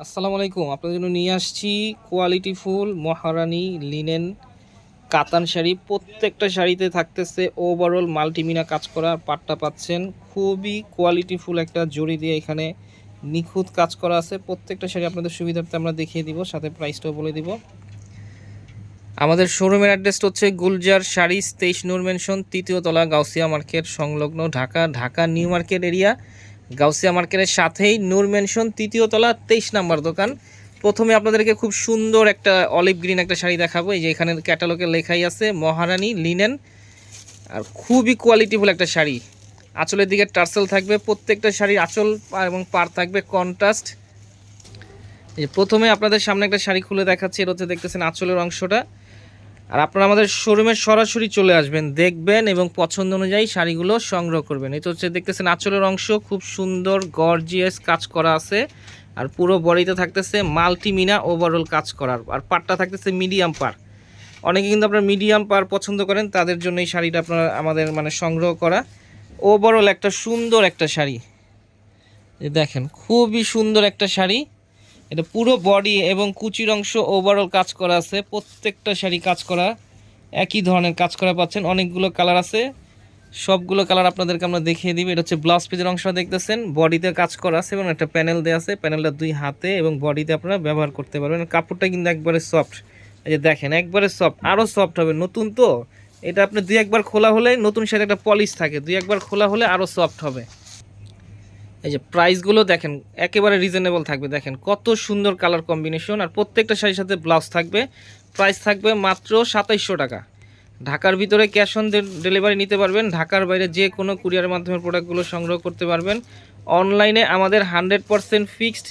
আসসালামু আলাইকুম। আপনাদের জন্য নিয়ে আসছি কোয়ালিটি ফুল মহারানী লিনেন কাতান শাড়ি। প্রত্যেকটা শাড়িতে থাকতেছে ওভারঅল মাল্টিমিনা কাজ করা পাট্টা পাচ্ছেন। খুবই কোয়ালিটি ফুল একটা জড়ি দিয়ে এখানে নিখুঁত কাজ করা আছে। প্রত্যেকটা শাড়ি আপনাদের সুবিধার্থে আমরা দেখিয়ে দিব, সাথে প্রাইসটাও বলে দিব। আমাদের শোরুমের অ্যাড্রেসটা হচ্ছে গুলজার শাড়িস তেইশ নূর মেনশন তৃতীয় তলা গাউসিয়া মার্কেট সংলগ্ন Dhaka Dhaka new market area Gausia মার্কেটের সাথেই নূর মেনশন তৃতীয় তলা, তেইশ নাম্বার দোকান। প্রথমে আপনাদেরকে খুব সুন্দর একটা অলিভ গ্রিন একটা শাড়ি দেখাবো। এই যে এখানে ক্যাটালগে লেখাই আছে, মহারানী লিনেন। আর খুবই কোয়ালিটিফুল একটা শাড়ি। আঁচলের দিকে টার্সেল থাকবে, প্রত্যেকটা শাড়ির আঁচল এবং পার থাকবে কন্ট্রাস্ট এই প্রথমে আপনাদের সামনে একটা শাড়ি খুলে দেখাচ্ছি, এটা হচ্ছে দেখতেছেন আঁচলের অংশটা। আর আপনারা আমাদের শোরুমে সরাসরি চলে আসবেন, দেখবেন এবং পছন্দ অনুযায়ী শাড়িগুলো সংগ্রহ করবেন। এই তো হচ্ছে দেখতেছেন আঁচলের অংশ, খুব সুন্দর গর্জিয়াস কাজ করা আছে। আর পুরো বডিতে থাকতেছে মাল্টিমিনা ওভারঅল কাজ করার। আর পাটটা থাকতেছে মিডিয়াম পার অনেকে কিন্তু আপনারা মিডিয়াম পার পছন্দ করেন, তাদের জন্য এই শাড়িটা আপনারা আমাদের মানে সংগ্রহ করা। ওভারঅল একটা সুন্দর একটা শাড়ি। দেখেন, খুবই সুন্দর একটা শাড়ি। এটা পুরো বডি এবং কুচির অংশ ওভারঅল কাজ করা আছে, প্রত্যেকটা শাড়ি কাজ করা, একই ধরনের কাজ করা পাচ্ছেন, অনেকগুলো কালার আছে। সবগুলো কালার আপনাদেরকে আমরা দেখিয়ে দিব, এটা হচ্ছে ব্লাউজ পিসের অংশটা দেখতেছেন, বডিতে কাজ করা আছে এবং একটা প্যানেল দেওয়া আছে প্যানেলটা দুই হাতে এবং বডিতে আপনারা ব্যবহার করতে পারবেন। কাপড়টা কিন্তু একবারে সফট এই যে দেখেন, একবারে সফট আরও সফট হবে, নতুন তো, এটা আপনি দুই একবার খোলা হলে নতুন সাথে একটা পলিশ থাকে, দুই একবার খোলা হলে আরও সফট হবে। এই যে প্রাইসগুলো দেখেন, একেবারে রিজনেবল থাকবে। দেখেন কত সুন্দর কালার কম্বিনেশন আর প্রত্যেকটা শাড়ির সাথে ব্লাউজ থাকবে। প্রাইস থাকবে মাত্র সাতাইশশো টাকা। ঢাকার ভিতরে ক্যাশ অন ডেলিভারি নিতে পারবেন। ঢাকার বাইরে যে কোনো কুরিয়ারের মাধ্যমে প্রোডাক্টগুলো সংগ্রহ করতে পারবেন। অনলাইনে আমাদের হান্ড্রেড পারসেন্ট ফিক্সড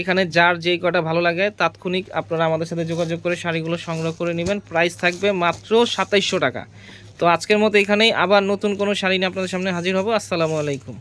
এখানে যার যেই কটা ভালো লাগে তাৎক্ষণিক আপনারা আমাদের সাথে যোগাযোগ করে শাড়িগুলো সংগ্রহ করে নেবেন। প্রাইস থাকবে মাত্র সাতাইশশো টাকা। তো আজকের মতো এখানেই আবার নতুন কোনো শাড়ি নিয়ে আপনাদের সামনে হাজির হব। আসসালামু আলাইকুম।